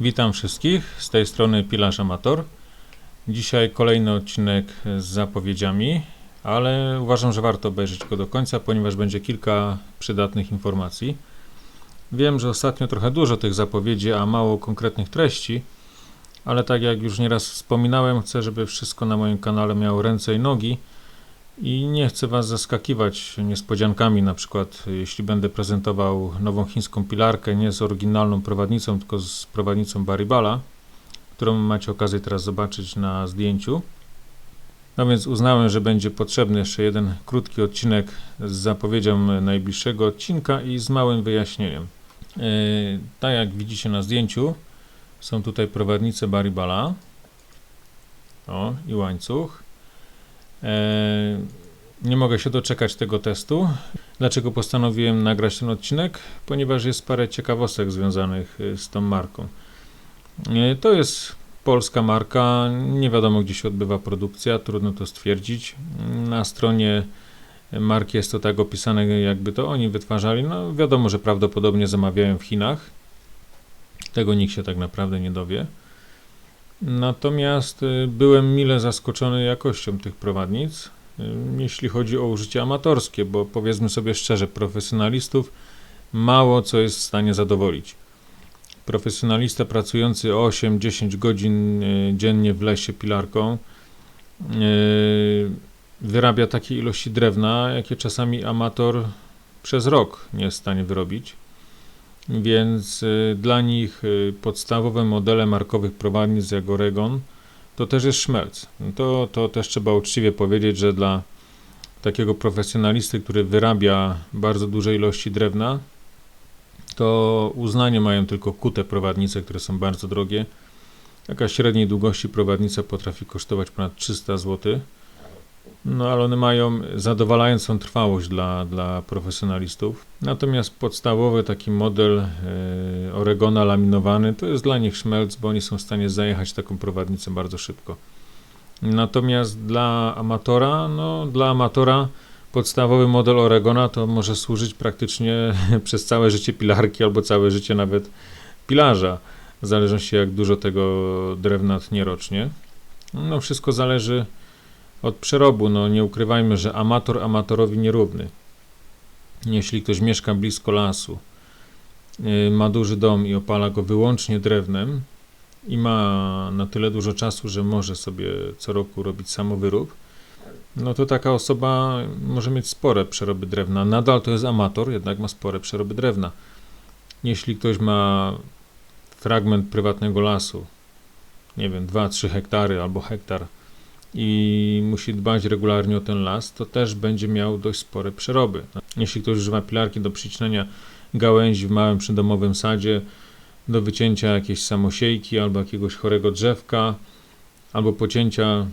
Witam wszystkich, z tej strony Pilarz Amator. Dzisiaj kolejny odcinek z zapowiedziami, ale uważam, że warto obejrzeć go do końca, ponieważ będzie kilka przydatnych informacji. Wiem, że ostatnio trochę dużo tych zapowiedzi, a mało konkretnych treści, ale tak jak już nieraz wspominałem, chcę, żeby wszystko na moim kanale miało ręce i nogi i nie chcę Was zaskakiwać niespodziankami, na przykład jeśli będę prezentował nową chińską pilarkę, nie z oryginalną prowadnicą, tylko z prowadnicą Baribala, którą macie okazję teraz zobaczyć na zdjęciu. No więc uznałem, że będzie potrzebny jeszcze jeden krótki odcinek z zapowiedzią najbliższego odcinka i z małym wyjaśnieniem. Yy, tak jak widzicie na zdjęciu, są tutaj prowadnice Baribala. O, i łańcuch. E, Nie mogę się doczekać tego testu. Dlaczego postanowiłem nagrać ten odcinek? Ponieważ jest parę ciekawostek związanych y, z tą marką. E, To jest polska marka, nie wiadomo gdzie się odbywa produkcja, trudno to stwierdzić. Na stronie marki jest to tak opisane, jakby to oni wytwarzali. No wiadomo, że prawdopodobnie zamawiają w Chinach. Tego nikt się tak naprawdę nie dowie. Natomiast y, byłem mile zaskoczony jakością tych prowadnic, y, jeśli chodzi o użycie amatorskie, bo powiedzmy sobie szczerze, profesjonalistów mało co jest w stanie zadowolić. Profesjonalista pracujący 8-10 godzin y, dziennie w lesie pilarką wyrabia takie ilości drewna, jakie czasami amator przez rok nie jest w stanie wyrobić. Więc y, dla nich y, podstawowe modele markowych prowadnic jak Oregon to też jest szmelc. To, to też trzeba uczciwie powiedzieć, że dla takiego profesjonalisty, który wyrabia bardzo duże ilości drewna, to uznanie mają tylko kute prowadnice, które są bardzo drogie. Taka średniej długości prowadnica potrafi kosztować ponad 300 zł. No ale one mają zadowalającą trwałość dla, dla profesjonalistów. Natomiast podstawowy taki model e, Oregona laminowany to jest dla nich szmelc, bo oni są w stanie zajechać taką prowadnicę bardzo szybko. Natomiast dla amatora, no dla amatora podstawowy model Oregona to może służyć praktycznie przez całe życie pilarki albo całe życie nawet pilarza, w zależności jak dużo tego drewna tnie rocznie. No wszystko zależy od przerobu. No nie ukrywajmy, że amator amatorowi nierówny. Jeśli ktoś mieszka blisko lasu, yy, ma duży dom i opala go wyłącznie drewnem i ma na tyle dużo czasu, że może sobie co roku robić samowyrób, no to taka osoba może mieć spore przeroby drewna. Nadal to jest amator, jednak ma spore przeroby drewna. Jeśli ktoś ma fragment prywatnego lasu, nie wiem, 2-3 hektary albo hektar, i musi dbać regularnie o ten las, to też będzie miał dość spore przeroby. Jeśli ktoś używa pilarki do przycinania gałęzi w małym przydomowym sadzie, do wycięcia jakiejś samosiejki albo jakiegoś chorego drzewka, albo pocięcia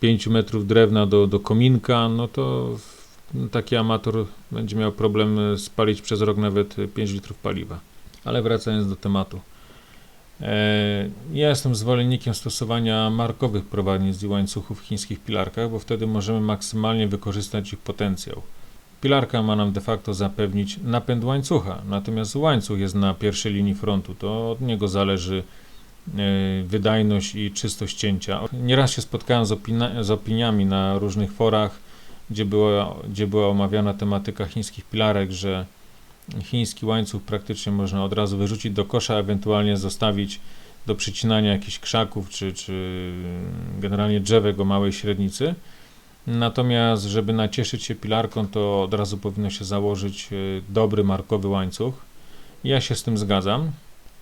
5 metrów drewna do, do kominka, no to taki amator będzie miał problem spalić przez rok nawet 5 litrów paliwa. Ale wracając do tematu. E, Ja jestem zwolennikiem stosowania markowych prowadnic i łańcuchów w chińskich pilarkach, bo wtedy możemy maksymalnie wykorzystać ich potencjał. Pilarka ma nam de facto zapewnić napęd łańcucha, natomiast łańcuch jest na pierwszej linii frontu, to od niego zależy e, wydajność i czystość cięcia. Nieraz się spotkałem z, opina- z opiniami na różnych forach, gdzie była, gdzie była omawiana tematyka chińskich pilarek, że chiński łańcuch praktycznie można od razu wyrzucić do kosza, ewentualnie zostawić do przycinania jakichś krzaków czy, czy generalnie drzewek o małej średnicy. Natomiast, żeby nacieszyć się pilarką, to od razu powinno się założyć e, dobry markowy łańcuch. Ja się z tym zgadzam.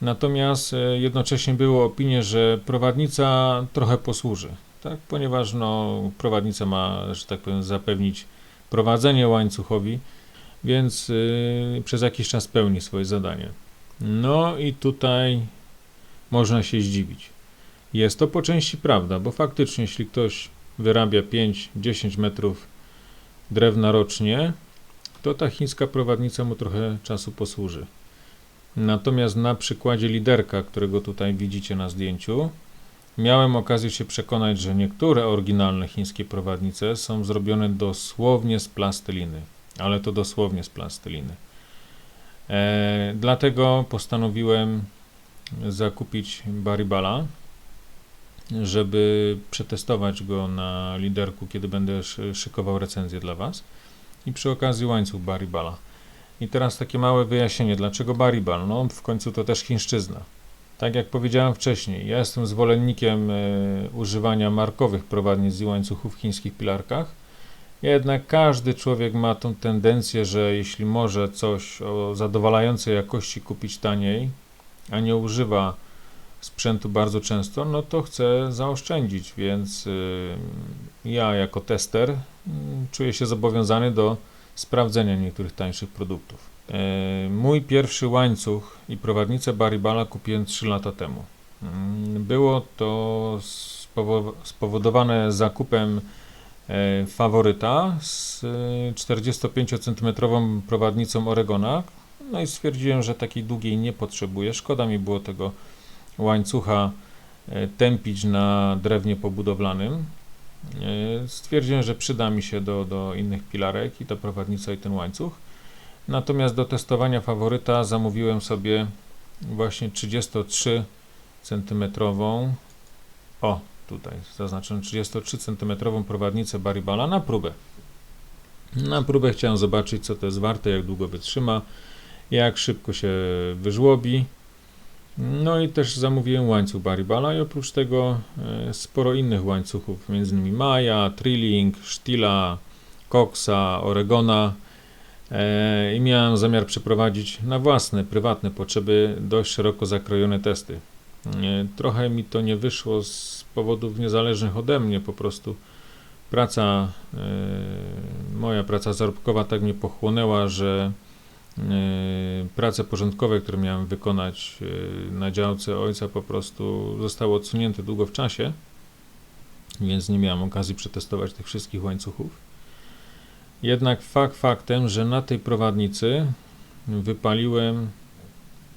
Natomiast e, jednocześnie było opinie, że prowadnica trochę posłuży, tak? ponieważ no, prowadnica ma, że tak powiem, zapewnić prowadzenie łańcuchowi, więc y, przez jakiś czas pełni swoje zadanie. No i tutaj można się zdziwić. Jest to po części prawda, bo faktycznie, jeśli ktoś wyrabia 5-10 metrów drewna rocznie, to ta chińska prowadnica mu trochę czasu posłuży. Natomiast na przykładzie liderka, którego tutaj widzicie na zdjęciu, miałem okazję się przekonać, że niektóre oryginalne chińskie prowadnice są zrobione dosłownie z plasteliny ale to dosłownie z plasteliny. E, dlatego postanowiłem zakupić Baribala, żeby przetestować go na liderku, kiedy będę szy- szykował recenzję dla Was. I przy okazji łańcuch Baribala. I teraz takie małe wyjaśnienie, dlaczego Baribal? No w końcu to też chińszczyzna. Tak jak powiedziałem wcześniej, ja jestem zwolennikiem e, używania markowych prowadnic i łańcuchów w chińskich pilarkach. Jednak każdy człowiek ma tą tendencję, że jeśli może coś o zadowalającej jakości kupić taniej, a nie używa sprzętu bardzo często, no to chce zaoszczędzić, więc y, ja jako tester y, czuję się zobowiązany do sprawdzenia niektórych tańszych produktów. E, Mój pierwszy łańcuch i prowadnicę Baribala kupiłem 3 lata temu. Mm, Było to spowo- spowodowane zakupem faworyta z 45 cm prowadnicą Oregona. No i stwierdziłem, że takiej długiej nie potrzebuję. Szkoda mi było tego łańcucha e, tępić na drewnie pobudowlanym. E, Stwierdziłem, że przyda mi się do, do innych pilarek i ta prowadnica i ten łańcuch. Natomiast do testowania faworyta zamówiłem sobie właśnie 33 cm. O, tutaj zaznaczam 33 cm prowadnicę Baribala na próbę. Na próbę chciałem zobaczyć, co to jest warte, jak długo wytrzyma, jak szybko się wyżłobi. No i też zamówiłem łańcuch Baribala i oprócz tego e, sporo innych łańcuchów, m.in. Maja, Trilling, Stila, Coxa, Oregona e, i miałem zamiar przeprowadzić na własne, prywatne potrzeby dość szeroko zakrojone testy. E, Trochę mi to nie wyszło z powodów niezależnych ode mnie, po prostu praca, e, moja praca zarobkowa tak mnie pochłonęła, że e, prace porządkowe, które miałem wykonać e, na działce ojca po prostu zostały odsunięte długo w czasie, więc nie miałem okazji przetestować tych wszystkich łańcuchów. Jednak fakt faktem, że na tej prowadnicy wypaliłem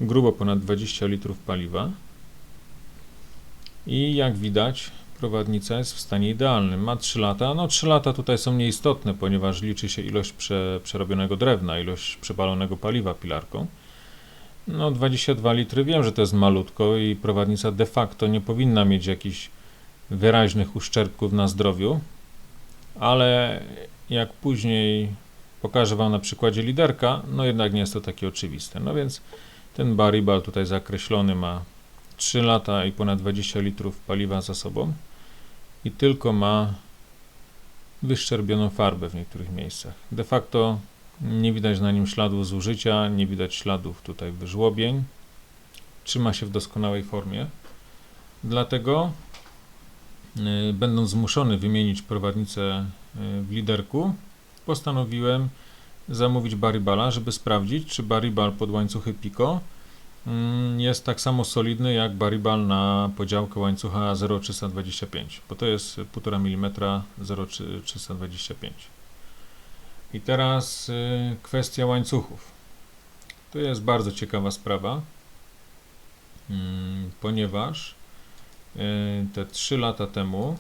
grubo ponad 20 litrów paliwa i jak widać prowadnica jest w stanie idealnym. Ma 3 lata. No 3 lata tutaj są nieistotne, ponieważ liczy się ilość prze, przerobionego drewna, ilość przepalonego paliwa pilarką. No 22 litry, wiem, że to jest malutko i prowadnica de facto nie powinna mieć jakichś wyraźnych uszczerbków na zdrowiu, ale jak później pokażę Wam na przykładzie liderka, no jednak nie jest to takie oczywiste. No więc ten Baribal tutaj zakreślony ma 3 lata i ponad 20 litrów paliwa za sobą i tylko ma wyszczerbioną farbę w niektórych miejscach. De facto nie widać na nim śladów zużycia, nie widać śladów tutaj wyżłobień. Trzyma się w doskonałej formie. Dlatego y, będąc zmuszony wymienić prowadnicę y, w liderku, postanowiłem zamówić Baribala, żeby sprawdzić, czy Baribal pod łańcuchy Pico jest tak samo solidny jak Baribal na podziałkę łańcucha 0,325, bo to jest 1,5 mm 0,325. I teraz y, kwestia łańcuchów. To jest bardzo ciekawa sprawa, mm, ponieważ y, te 3 lata temu,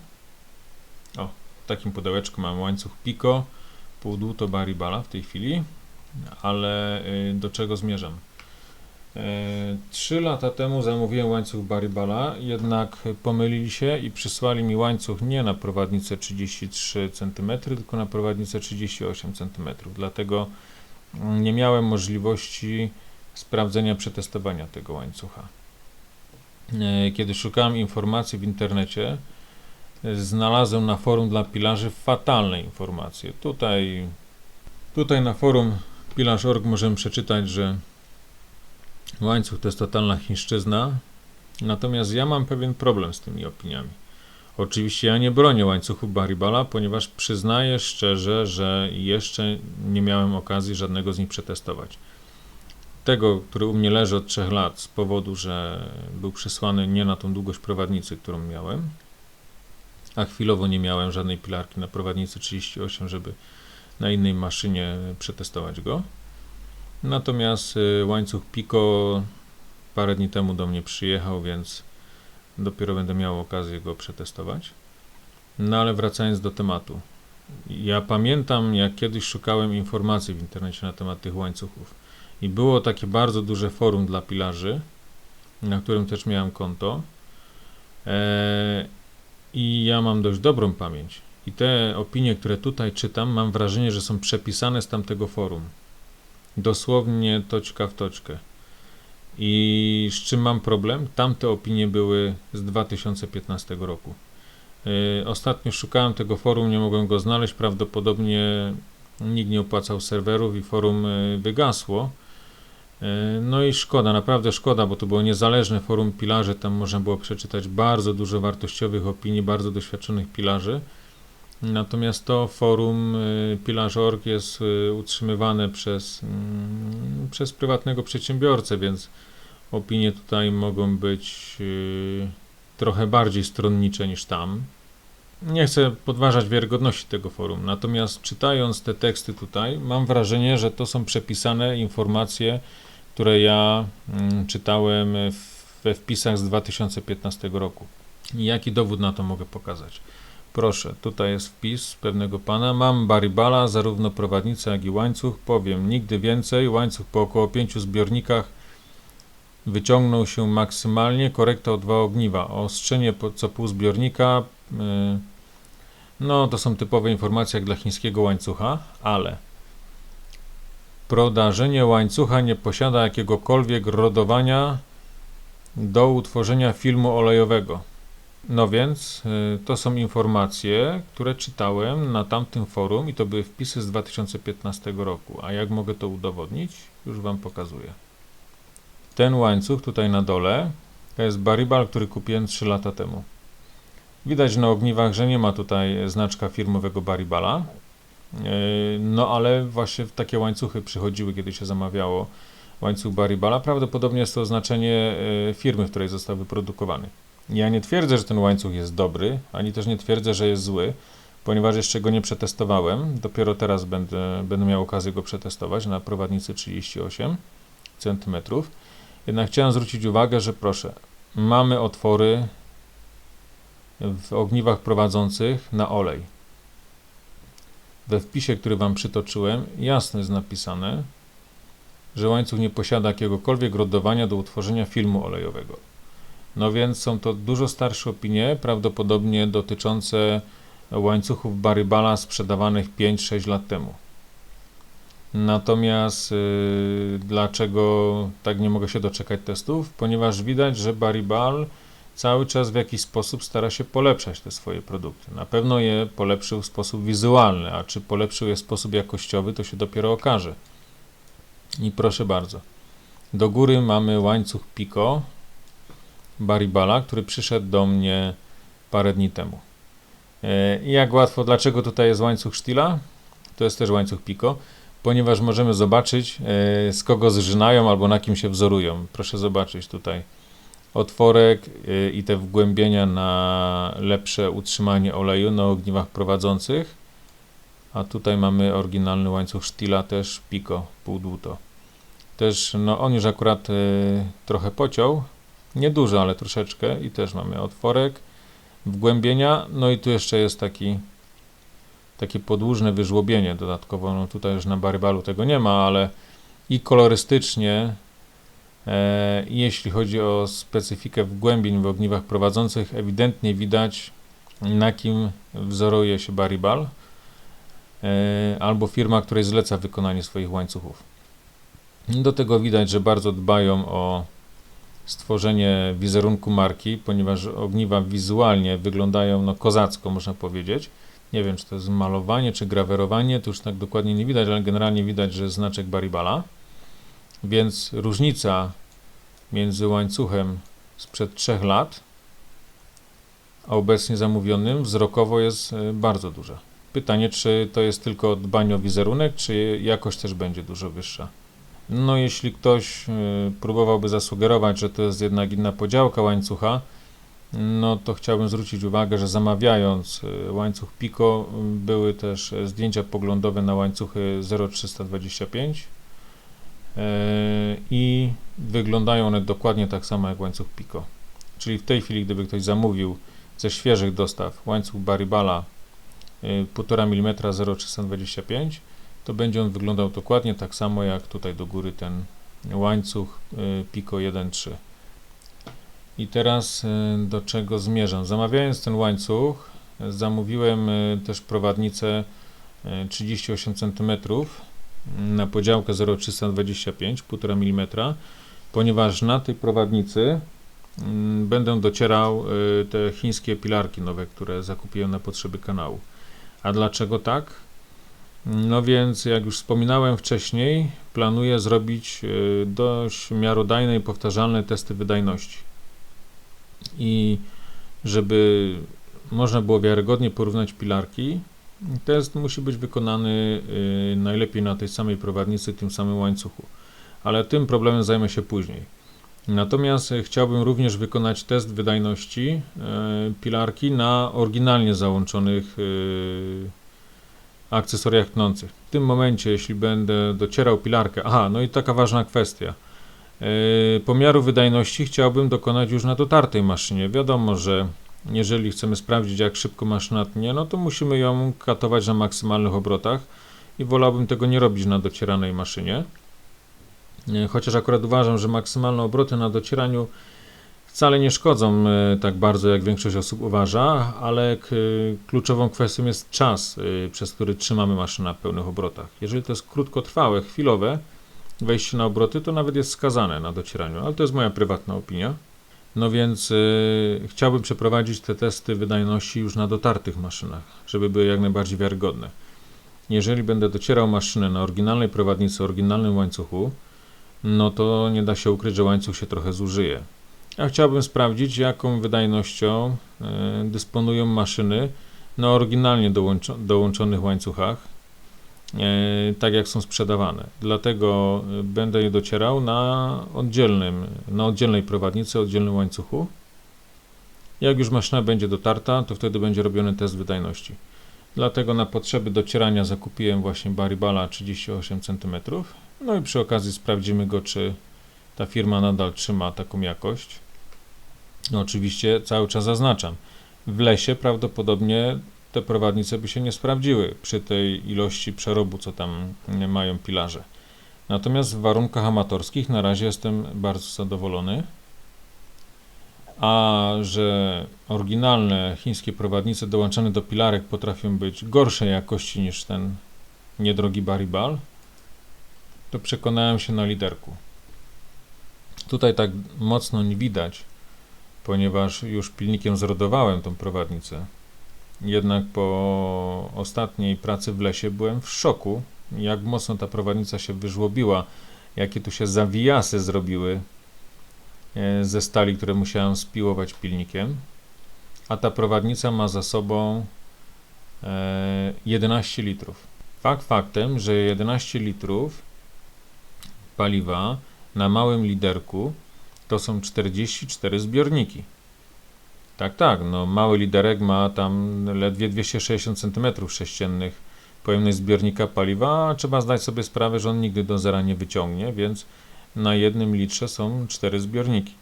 o, w takim pudełeczku mam łańcuch Pico, pół dłuto Baribala w tej chwili, ale y, do czego zmierzam? E, Trzy lata temu zamówiłem łańcuch Baribala, jednak pomylili się i przysłali mi łańcuch nie na prowadnicę 33 cm, tylko na prowadnicę 38 cm. Dlatego mm, nie miałem możliwości sprawdzenia, przetestowania tego łańcucha. E, Kiedy szukałem informacji w internecie, e, znalazłem na forum dla pilarzy fatalne informacje. Tutaj, tutaj na forum pilarz.org możemy przeczytać, że Łańcuch to jest totalna chińszczyzna, natomiast ja mam pewien problem z tymi opiniami. Oczywiście ja nie bronię łańcuchu Baribala, ponieważ przyznaję szczerze, że jeszcze nie miałem okazji żadnego z nich przetestować. Tego, który u mnie leży od 3 lat z powodu, że był przysłany nie na tą długość prowadnicy, którą miałem, a chwilowo nie miałem żadnej pilarki na prowadnicy 38, żeby na innej maszynie przetestować go. Natomiast y, łańcuch Pico parę dni temu do mnie przyjechał, więc dopiero będę miał okazję go przetestować. No ale wracając do tematu. Ja pamiętam, jak kiedyś szukałem informacji w internecie na temat tych łańcuchów. I było takie bardzo duże forum dla pilarzy, na którym też miałem konto. E, I ja mam dość dobrą pamięć. I te opinie, które tutaj czytam, mam wrażenie, że są przepisane z tamtego forum. Dosłownie toczka w toczkę. I z czym mam problem? Tamte opinie były z 2015 roku. Yy, Ostatnio szukałem tego forum, nie mogłem go znaleźć. Prawdopodobnie nikt nie opłacał serwerów i forum yy, wygasło. Yy, No i szkoda, naprawdę szkoda, bo to było niezależne forum pilarzy. Tam można było przeczytać bardzo dużo wartościowych opinii, bardzo doświadczonych pilarzy. Natomiast to forum y, pilarz.org jest y, utrzymywane przez, mm, przez prywatnego przedsiębiorcę, więc opinie tutaj mogą być y, trochę bardziej stronnicze niż tam. Nie chcę podważać wiarygodności tego forum, natomiast czytając te teksty tutaj, mam wrażenie, że to są przepisane informacje, które ja mm, czytałem we wpisach z 2015 roku. Jaki dowód na to mogę pokazać? Proszę, tutaj jest wpis pewnego pana. Mam baribala, zarówno prowadnicę, jak i łańcuch. Powiem, nigdy więcej. Łańcuch po około pięciu zbiornikach wyciągnął się maksymalnie. Korekta o dwa ogniwa. Ostrzenie co pół zbiornika. Yy, no, to są typowe informacje jak dla chińskiego łańcucha, ale prodarzenie łańcucha nie posiada jakiegokolwiek rodowania do utworzenia filmu olejowego. No więc y, to są informacje, które czytałem na tamtym forum i to były wpisy z 2015 roku. A jak mogę to udowodnić? Już Wam pokazuję. Ten łańcuch tutaj na dole to jest baribal, który kupiłem 3 lata temu. Widać na ogniwach, że nie ma tutaj znaczka firmowego baribala. Yy, No ale właśnie takie łańcuchy przychodziły, kiedy się zamawiało łańcuch baribala. Prawdopodobnie jest to oznaczenie yy, firmy, w której został wyprodukowany. Ja nie twierdzę, że ten łańcuch jest dobry, ani też nie twierdzę, że jest zły, ponieważ jeszcze go nie przetestowałem. Dopiero teraz będę, będę miał okazję go przetestować na prowadnicy 38 cm. Jednak chciałem zwrócić uwagę, że proszę, mamy otwory w ogniwach prowadzących na olej. We wpisie, który Wam przytoczyłem, jasno jest napisane, że łańcuch nie posiada jakiegokolwiek rodowania do utworzenia filmu olejowego. No więc są to dużo starsze opinie, prawdopodobnie dotyczące łańcuchów Barybala sprzedawanych 5-6 lat temu. Natomiast yy, dlaczego tak nie mogę się doczekać testów? Ponieważ widać, że Baribal cały czas w jakiś sposób stara się polepszać te swoje produkty. Na pewno je polepszył w sposób wizualny, a czy polepszył je w sposób jakościowy, to się dopiero okaże. I proszę bardzo. Do góry mamy łańcuch Pico, Baribala, który przyszedł do mnie parę dni temu. E, I jak łatwo, dlaczego tutaj jest łańcuch Stila? To jest też łańcuch Pico, ponieważ możemy zobaczyć, e, z kogo zżynają albo na kim się wzorują. Proszę zobaczyć tutaj otworek e, i te wgłębienia na lepsze utrzymanie oleju na ogniwach prowadzących. A tutaj mamy oryginalny łańcuch Stila, też Pico, półdłuto. Też, no on już akurat trochę pociął, Nieduży, ale troszeczkę. I też mamy otworek, wgłębienia, no i tu jeszcze jest taki takie podłużne wyżłobienie dodatkowo, no tutaj już na barybalu tego nie ma, ale i kolorystycznie e, jeśli chodzi o specyfikę wgłębień w ogniwach prowadzących, ewidentnie widać na kim wzoruje się barybal e, albo firma, której zleca wykonanie swoich łańcuchów. Do tego widać, że bardzo dbają o stworzenie wizerunku marki, ponieważ ogniwa wizualnie wyglądają no kozacko, można powiedzieć. Nie wiem, czy to jest malowanie, czy grawerowanie, to już tak dokładnie nie widać, ale generalnie widać, że jest znaczek Baribala. Więc różnica między łańcuchem sprzed 3 lat, a obecnie zamówionym wzrokowo jest y, bardzo duża. Pytanie, czy to jest tylko dbanie o wizerunek, czy jakość też będzie dużo wyższa. No, jeśli ktoś y, próbowałby zasugerować, że to jest jednak inna podziałka łańcucha, no to chciałbym zwrócić uwagę, że zamawiając y, łańcuch Pico y, były też e, zdjęcia poglądowe na łańcuchy 0325 e, i wyglądają one dokładnie tak samo jak łańcuch Pico. Czyli w tej chwili, gdyby ktoś zamówił ze świeżych dostaw łańcuch Baribala 1,5 mm 0325 to będzie on wyglądał dokładnie tak samo jak tutaj do góry ten łańcuch y, Pico 1.3. I teraz y, do czego zmierzam? Zamawiając ten łańcuch, zamówiłem y, też prowadnicę y, 38 cm na podziałkę 0,325 1,5 mm, ponieważ na tej prowadnicy będę docierał te chińskie pilarki nowe, które zakupiłem na potrzeby kanału. A dlaczego tak? No więc, jak już wspominałem wcześniej, planuję zrobić y, dość miarodajne i powtarzalne testy wydajności. I żeby można było wiarygodnie porównać pilarki, test musi być wykonany y, najlepiej na tej samej prowadnicy, tym samym łańcuchu. Ale tym problemem zajmę się później. Natomiast y, chciałbym również wykonać test wydajności pilarki na oryginalnie załączonych akcesoriach tnących. W tym momencie, jeśli będę docierał pilarkę, aha, no i taka ważna kwestia. Yy, pomiaru wydajności chciałbym dokonać już na dotartej maszynie. Wiadomo, że jeżeli chcemy sprawdzić, jak szybko maszyna tnie, no to musimy ją katować na maksymalnych obrotach i wolałbym tego nie robić na docieranej maszynie. Yy, Chociaż akurat uważam, że maksymalne obroty na docieraniu wcale nie szkodzą e, tak bardzo, jak większość osób uważa, ale k- kluczową kwestią jest czas, e, przez który trzymamy maszynę na pełnych obrotach. Jeżeli to jest krótkotrwałe, chwilowe wejście na obroty, to nawet jest skazane na docieraniu, ale to jest moja prywatna opinia. No więc chciałbym przeprowadzić te testy wydajności już na dotartych maszynach, żeby były jak najbardziej wiarygodne. Jeżeli będę docierał maszynę na oryginalnej prowadnicy, oryginalnym łańcuchu, no to nie da się ukryć, że łańcuch się trochę zużyje. Ja chciałbym sprawdzić, jaką wydajnością e, dysponują maszyny na oryginalnie dołączo- dołączonych łańcuchach, e, tak jak są sprzedawane. Dlatego e, będę je docierał na oddzielnym, na oddzielnej prowadnicy, oddzielnym łańcuchu. Jak już maszyna będzie dotarta, to wtedy będzie robiony test wydajności. Dlatego na potrzeby docierania zakupiłem właśnie Baribala 38 cm. No i przy okazji sprawdzimy go, czy ta firma nadal trzyma taką jakość. No oczywiście cały czas zaznaczam. W lesie prawdopodobnie te prowadnice by się nie sprawdziły przy tej ilości przerobu, co tam mają pilarze. Natomiast w warunkach amatorskich na razie jestem bardzo zadowolony. A że oryginalne chińskie prowadnice dołączane do pilarek potrafią być gorszej jakości niż ten niedrogi Baribal, to przekonałem się na liderku. Tutaj tak mocno nie widać, ponieważ już pilnikiem zrodowałem tą prowadnicę. Jednak po ostatniej pracy w lesie byłem w szoku, jak mocno ta prowadnica się wyżłobiła, jakie tu się zawijasy zrobiły e, ze stali, które musiałem spiłować pilnikiem. A ta prowadnica ma za sobą e, 11 litrów. Fakt faktem, że 11 litrów paliwa na małym liderku to są 44 zbiorniki. Tak, tak, no mały liderek ma tam ledwie 260 cm3 pojemność zbiornika paliwa, a trzeba zdać sobie sprawę, że on nigdy do zera nie wyciągnie, więc na jednym litrze są cztery zbiorniki.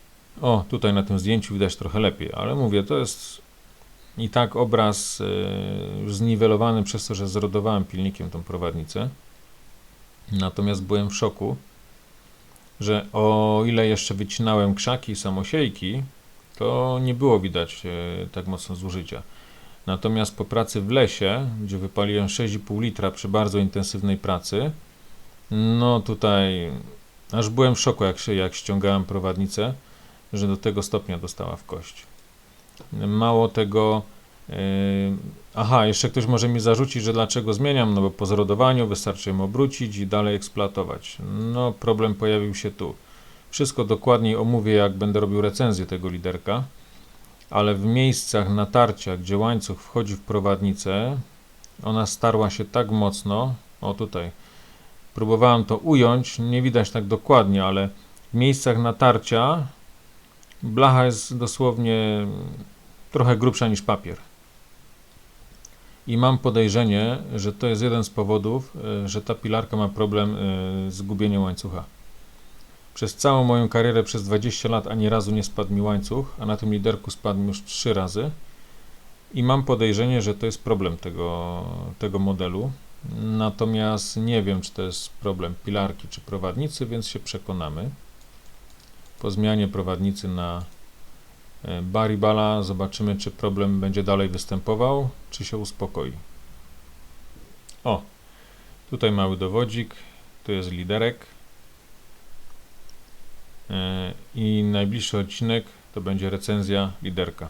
O, tutaj na tym zdjęciu widać trochę lepiej, ale mówię, to jest i tak obraz e, zniwelowany przez to, że zrodowałem pilnikiem tą prowadnicę. Natomiast byłem w szoku, że o ile jeszcze wycinałem krzaki i samosiejki, to nie było widać e, tak mocno zużycia. Natomiast po pracy w lesie, gdzie wypaliłem 6,5 litra przy bardzo intensywnej pracy, no tutaj aż byłem w szoku, jak, się, jak ściągałem prowadnicę, że do tego stopnia dostała w kość. Mało tego, aha, jeszcze ktoś może mi zarzucić, że dlaczego zmieniam, no bo po zrodowaniu wystarczy ją obrócić i dalej eksploatować. No problem pojawił się tu. Wszystko dokładniej omówię, jak będę robił recenzję tego liderka, ale w miejscach natarcia, gdzie łańcuch wchodzi w prowadnicę, ona starła się tak mocno, o tutaj, próbowałem to ująć, nie widać tak dokładnie, ale w miejscach natarcia blacha jest dosłownie trochę grubsza niż papier. I mam podejrzenie, że to jest jeden z powodów, y, że ta pilarka ma problem y, z gubieniem łańcucha. Przez całą moją karierę, przez 20 lat, ani razu nie spadł mi łańcuch, a na tym liderku spadł mi już 3 razy. I mam podejrzenie, że to jest problem tego, tego modelu. Natomiast nie wiem, czy to jest problem pilarki czy prowadnicy, więc się przekonamy. Po zmianie prowadnicy na e, Baribala. Zobaczymy, czy problem będzie dalej występował, czy się uspokoi. O, tutaj mały dowodzik, tu jest liderek. E, I najbliższy odcinek to będzie recenzja liderka.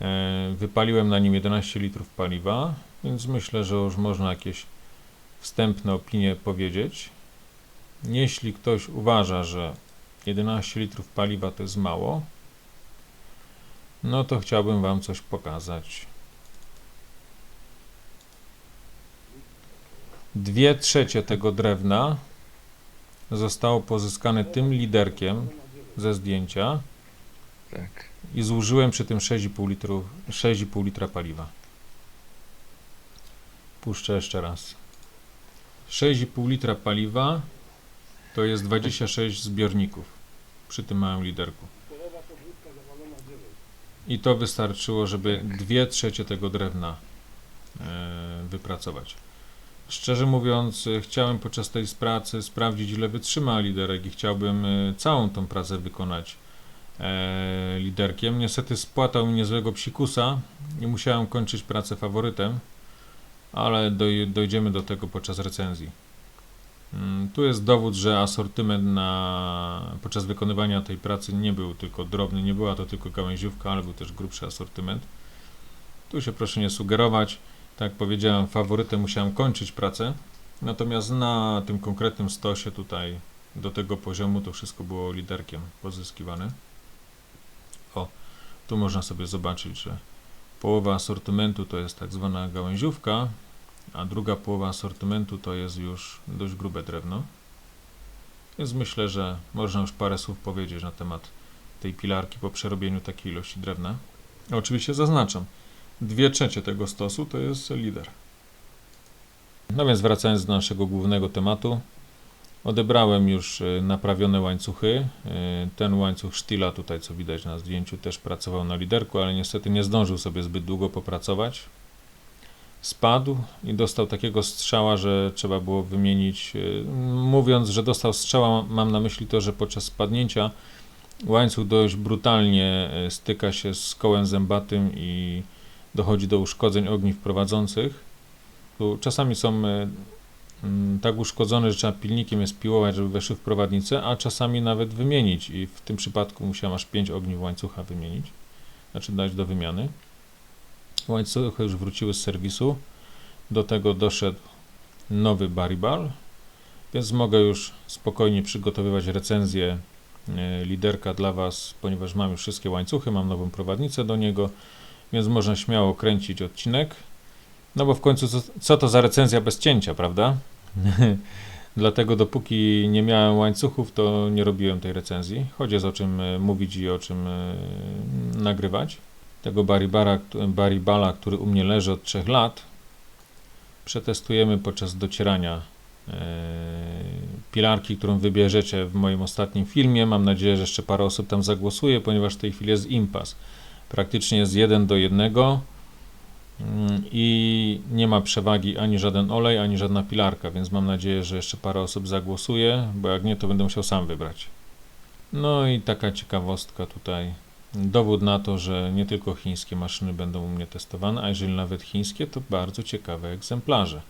E, Wypaliłem na nim 11 litrów paliwa, więc myślę, że już można jakieś wstępne opinie powiedzieć. Jeśli ktoś uważa, że 11 litrów paliwa to jest mało, no to chciałbym Wam coś pokazać. Dwie trzecie tego drewna zostało pozyskane tym liderkiem ze zdjęcia Tak. i zużyłem przy tym 6,5 litru, 6,5 litra paliwa. Puszczę jeszcze raz. 6,5 litra paliwa to jest 26 zbiorników przy tym małym liderku. I to wystarczyło, żeby 2 trzecie tego drewna e, wypracować. Szczerze mówiąc, chciałem podczas tej pracy sprawdzić, ile wytrzyma liderek i chciałbym e, całą tą pracę wykonać e, liderkiem. Niestety spłatał mi niezłego psikusa i musiałem kończyć pracę faworytem, ale doj, dojdziemy do tego podczas recenzji. Mm, Tu jest dowód, że asortyment na, podczas wykonywania tej pracy nie był tylko drobny, nie była to tylko gałęziówka, ale był też grubszy asortyment. Tu się proszę nie sugerować. Tak jak powiedziałem, faworytem musiałem kończyć pracę, natomiast na tym konkretnym stosie tutaj do tego poziomu to wszystko było liderkiem pozyskiwane. O, tu można sobie zobaczyć, że połowa asortymentu to jest tak zwana gałęziówka, a druga połowa asortymentu to jest już dość grube drewno. Więc myślę, że można już parę słów powiedzieć na temat tej pilarki po przerobieniu takiej ilości drewna. Oczywiście zaznaczam, dwie trzecie tego stosu to jest lider. No więc wracając do naszego głównego tematu, odebrałem już y, naprawione łańcuchy. Y, Ten łańcuch sztila tutaj, co widać na zdjęciu, też pracował na liderku, ale niestety nie zdążył sobie zbyt długo popracować. Spadł i dostał takiego strzała, że trzeba było wymienić. y, Mówiąc, że dostał strzała, mam na myśli to, że podczas spadnięcia łańcuch dość brutalnie y, styka się z kołem zębatym i dochodzi do uszkodzeń ogniw prowadzących. Czasami są y, mm, tak uszkodzone, że trzeba pilnikiem je spiłować, żeby weszły w prowadnicę, a czasami nawet wymienić i w tym przypadku musiałem aż 5 ogniw łańcucha wymienić, znaczy dać do wymiany. Łańcuchy już wróciły z serwisu, do tego doszedł nowy baribal, więc mogę już spokojnie przygotowywać recenzję e, liderka dla Was, ponieważ mam już wszystkie łańcuchy, mam nową prowadnicę do niego, więc można śmiało kręcić odcinek. No bo w końcu co, co to za recenzja bez cięcia, prawda? Dlatego dopóki nie miałem łańcuchów, to nie robiłem tej recenzji. Jest o czym e, mówić i o czym e, nagrywać. Tego baribara, baribala, który u mnie leży od 3 lat, przetestujemy podczas docierania e, pilarki, którą wybierzecie w moim ostatnim filmie. Mam nadzieję, że jeszcze parę osób tam zagłosuje, ponieważ w tej chwili jest impas. Praktycznie jest 1 do 1 mm, i nie ma przewagi ani żaden olej, ani żadna pilarka, więc mam nadzieję, że jeszcze parę osób zagłosuje, bo jak nie, to będę musiał sam wybrać. No i taka ciekawostka tutaj. Dowód na to, że nie tylko chińskie maszyny będą u mnie testowane, a jeżeli nawet chińskie, to bardzo ciekawe egzemplarze.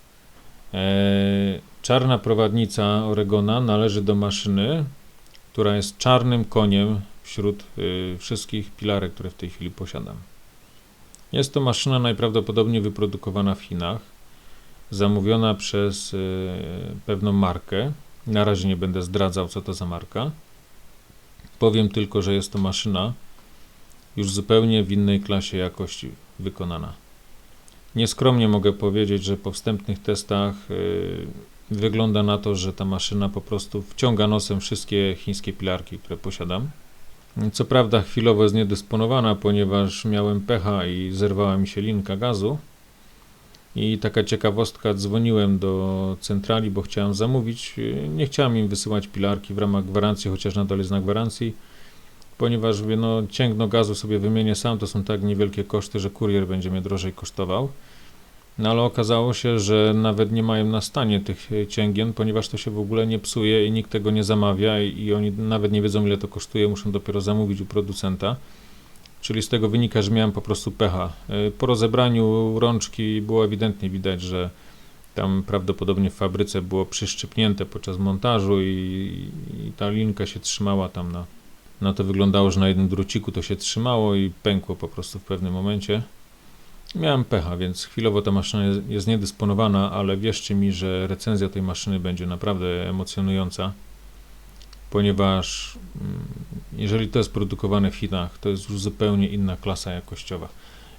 Eee, czarna prowadnica Oregona należy do maszyny, która jest czarnym koniem wśród y, wszystkich pilarek, które w tej chwili posiadam. Jest to maszyna najprawdopodobniej wyprodukowana w Chinach, zamówiona przez y, pewną markę. Na razie nie będę zdradzał, co to za marka. Powiem tylko, że jest to maszyna już zupełnie w innej klasie jakości wykonana. Nieskromnie mogę powiedzieć, że po wstępnych testach y, wygląda na to, że ta maszyna po prostu wciąga nosem wszystkie chińskie pilarki, które posiadam. Co prawda chwilowo jest niedysponowana, ponieważ miałem pecha i zerwała mi się linka gazu. I taka ciekawostka, dzwoniłem do centrali, bo chciałem zamówić. Nie chciałem im wysyłać pilarki w ramach gwarancji, chociaż nadal jest na gwarancji ponieważ no cięgno gazu sobie wymienię sam, to są tak niewielkie koszty, że kurier będzie mnie drożej kosztował. No ale okazało się, że nawet nie mają na stanie tych e, cięgien, ponieważ to się w ogóle nie psuje i nikt tego nie zamawia i, i oni nawet nie wiedzą ile to kosztuje, muszą dopiero zamówić u producenta. Czyli z tego wynika, że miałem po prostu pecha. Y, Po rozebraniu rączki było ewidentnie widać, że tam prawdopodobnie w fabryce było przyszczypnięte podczas montażu i, i ta linka się trzymała tam na, na to wyglądało, że na jednym druciku to się trzymało i pękło po prostu w pewnym momencie. Miałem pecha, więc chwilowo ta maszyna jest, jest niedysponowana, ale wierzcie mi, że recenzja tej maszyny będzie naprawdę emocjonująca, ponieważ mm, jeżeli to jest produkowane w Chinach, to jest już zupełnie inna klasa jakościowa.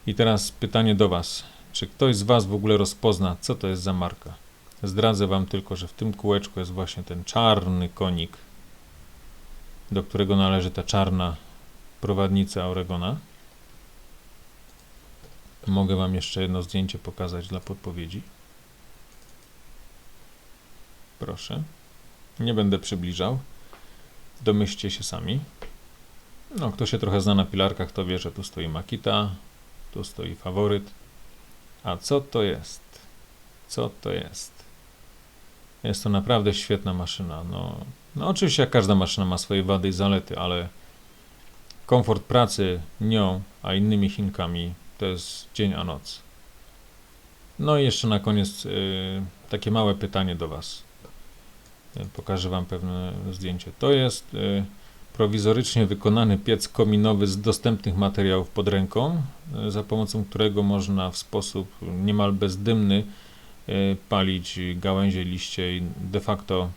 I teraz pytanie do Was. Czy ktoś z Was w ogóle rozpozna, co to jest za marka? Zdradzę Wam tylko, że w tym kółeczku jest właśnie ten czarny konik, do którego należy ta czarna prowadnica Oregona. Mogę Wam jeszcze jedno zdjęcie pokazać dla podpowiedzi. Proszę. Nie będę przybliżał. Domyślcie się sami. No, kto się trochę zna na pilarkach, to wie, że tu stoi Makita, tu stoi faworyt. A co to jest? Co to jest? Jest to naprawdę świetna maszyna. No, no oczywiście jak każda maszyna ma swoje wady i zalety, ale komfort pracy nią, a innymi Chinkami to jest dzień a noc. No i jeszcze na koniec y, takie małe pytanie do Was. Pokażę Wam pewne zdjęcie. To jest y, prowizorycznie wykonany piec kominowy z dostępnych materiałów pod ręką, y, za pomocą którego można w sposób niemal bezdymny y, palić gałęzie, liście i de facto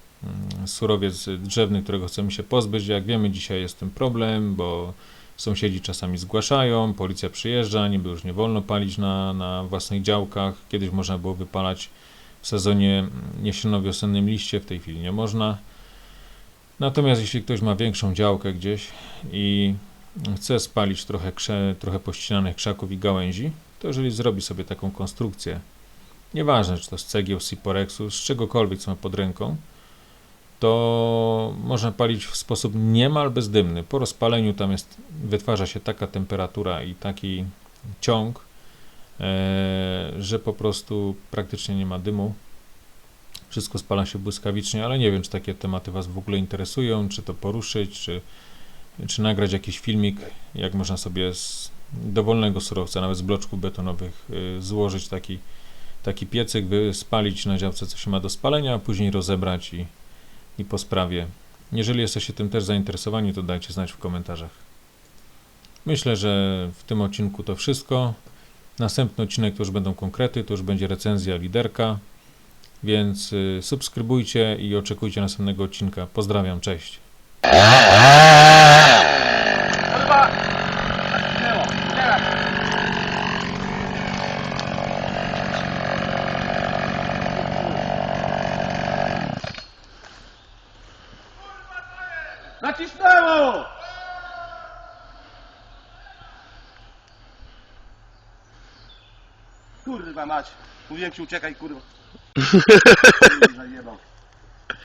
surowiec drzewny, którego chcemy się pozbyć. Jak wiemy, dzisiaj jest tym problem, bo sąsiedzi czasami zgłaszają, policja przyjeżdża, niby już nie wolno palić na, na własnych działkach. Kiedyś można było wypalać w sezonie mm, jesienno-wiosennym liście, w tej chwili nie można. Natomiast jeśli ktoś ma większą działkę gdzieś i chce spalić trochę, krze, trochę pościnanych krzaków i gałęzi, to jeżeli zrobi sobie taką konstrukcję, nieważne czy to z cegieł, z Siporexu, z czegokolwiek co ma pod ręką, to można palić w sposób niemal bezdymny. Po rozpaleniu tam jest, wytwarza się taka temperatura i taki ciąg, e, że po prostu praktycznie nie ma dymu. Wszystko spala się błyskawicznie, ale nie wiem, czy takie tematy Was w ogóle interesują, czy to poruszyć, czy, czy nagrać jakiś filmik, jak można sobie z dowolnego surowca, nawet z bloczków betonowych, y, złożyć taki, taki piecyk, by spalić na działce, co się ma do spalenia, a później rozebrać i, i po sprawie. Jeżeli jesteście tym też zainteresowani, to dajcie znać w komentarzach. Myślę, że w tym odcinku to wszystko. Następny odcinek to już będą konkrety, to już będzie recenzja liderka. Więc y, subskrybujcie i oczekujcie następnego odcinka. Pozdrawiam, cześć. Kurwa! Zacisnęło. Teraz. Nacisnęło! Kurwa mać. Mówiłem ci uciekaj kurwa. Zajebał.